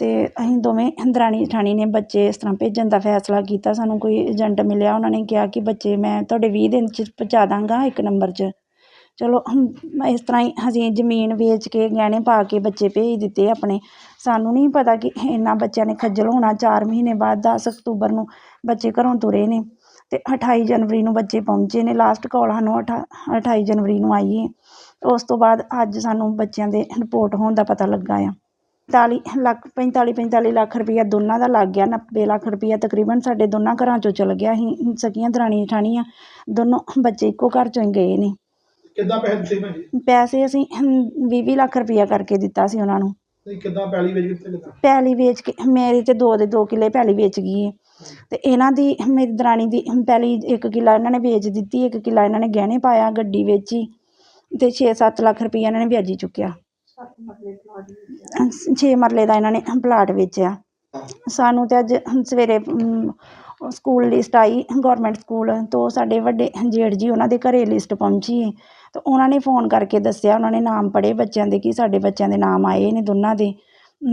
ਅਤੇ ਅਸੀਂ ਦੋਵੇਂ ਦਰਾਣੀ ਜਠਾਣੀ ਨੇ ਬੱਚੇ ਇਸ ਤਰ੍ਹਾਂ ਭੇਜਣ ਦਾ ਫੈਸਲਾ ਕੀਤਾ। ਸਾਨੂੰ ਕੋਈ ਏਜੰਟ ਮਿਲਿਆ, ਉਹਨਾਂ ਨੇ ਕਿਹਾ ਕਿ ਬੱਚੇ ਮੈਂ ਤੁਹਾਡੇ ਵੀਹ ਦਿਨ 'ਚ ਪਹੁੰਚਾ ਦਾਂਗਾ ਇੱਕ ਨੰਬਰ 'ਚ। ਚਲੋ ਇਸ ਤਰ੍ਹਾਂ ਹੀ ਅਸੀਂ ਜ਼ਮੀਨ ਵੇਚ ਕੇ ਗਹਿਣੇ ਪਾ ਕੇ ਬੱਚੇ ਭੇਜ ਦਿੱਤੇ ਆਪਣੇ। ਸਾਨੂੰ ਨਹੀਂ ਪਤਾ ਕਿ ਇੰਨਾ ਬੱਚਿਆਂ ਨੇ ਖੱਜਲ ਹੋਣਾ। ਚਾਰ ਮਹੀਨੇ ਬਾਅਦ ਦਸ ਅਕਤੂਬਰ ਨੂੰ ਬੱਚੇ ਘਰੋਂ ਤੁਰੇ ਨੇ ਅਤੇ ਅਠਾਈ ਜਨਵਰੀ ਨੂੰ ਬੱਚੇ ਪਹੁੰਚੇ ਨੇ। ਲਾਸਟ ਕਾਲ ਸਾਨੂੰ ਅਠਾ, ਅਠਾਈ ਜਨਵਰੀ ਨੂੰ ਆਈ ਹੈ ਉਸ ਤੋਂ ਬਾਅਦ ਅੱਜ ਸਾਨੂੰ ਬੱਚਿਆਂ ਦੇ ਰਿਪੋਰਟ ਹੋਣ ਦਾ ਪਤਾ ਲੱਗਾ ਆ। ਪੰਤਾਲੀ ਲੱਖ ਪੰਤਾਲੀ ਪੰਤਾਲੀ ਲੱਖ ਰੁਪਈਆ ਦੋਨਾਂ ਦਾ ਲੱਗ ਗਿਆ ਨੱਬੇ ਲੱਖ ਰੁਪਈਆ ਤਕਰੀਬਨ ਸਾਡੇ ਦੋਨਾਂ ਘਰਾਂ 'ਚੋਂ ਚਲ ਗਿਆ ਅਸੀਂ ਸਕੀਆਂ ਦਰਾਣੀ ਜਠਾਣੀਆਂ ਦੋਨੋਂ ਬੱਚੇ ਇੱਕੋ ਘਰ 'ਚੋਂ ਹੀ ਗਏ ਨੇ। ਕਿੱਦਾਂ ਪੈਸੇ ਦਿੱਤੇ ਭੈਣ ਜੀ? ਪੈਸੇ ਅਸੀਂ ਵੀਹ ਵੀਹ ਲੱਖ ਰੁਪਈਆ ਕਰਕੇ ਦਿੱਤਾ ਸੀ ਉਹਨਾਂ ਨੂੰ। ਨਹੀਂ ਕਿੱਦਾਂ ਪੈਲੀ ਵੇਚ ਕਿੱਥੇ ਕਿੱਦਾਂ? ਪੈਲੀ ਵੇਚ ਕੇ ਮੇਰੀ ਤੇ ਦੋ ਦੇ ਦੋ ਕਿੱਲੇ ਪੈਲੀ ਵੇਚ ਗਈ ਹੈ ਅਤੇ ਇਹਨਾਂ ਦੀ ਮੇਰੀ ਦਰਾਣੀ ਦੀ ਪੈਲੀ ਇੱਕ ਕਿੱਲਾ ਇਹਨਾਂ ਨੇ ਵੇਚ ਦਿੱਤੀ ਇੱਕ ਕਿੱਲਾ ਇਹਨਾਂ ਨੇ ਗਹਿਣੇ ਪਾਇਆ ਗੱਡੀ ਵੇਚੀ ਛੇ ਸੱਤ ਲੱਖ ਰੁਪਈਆ ਇਹਨਾਂ ਨੇ ਵਿਆਜੀ ਚੁੱਕਿਆ। ਛੇ ਮਰਲੇ ਦਾ ਇਹਨਾਂ ਨੇ ਪਲਾਟ ਵੇਚਿਆ। ਸਾਨੂੰ ਤੇ ਅੱਜ ਸਵੇਰੇ ਸਕੂਲ ਲਿਸਟ ਆਈ ਗੌਰਮੈਂਟ ਸਕੂਲ, ਤੋਂ ਸਾਡੇ ਵੱਡੇ ਜੇਠ ਜੀ ਉਹਨਾਂ ਦੇ ਘਰੇ ਲਿਸਟ ਪਹੁੰਚੀ ਤਾਂ ਉਹਨਾਂ ਨੇ ਫੋਨ ਕਰਕੇ ਦੱਸਿਆ, ਉਹਨਾਂ ਨੇ ਨਾਮ ਪੜ੍ਹੇ ਬੱਚਿਆਂ ਦੇ ਕਿ ਸਾਡੇ ਬੱਚਿਆਂ ਦੇ ਨਾਮ ਆਏ ਨੇ ਦੋਨਾਂ ਦੇ।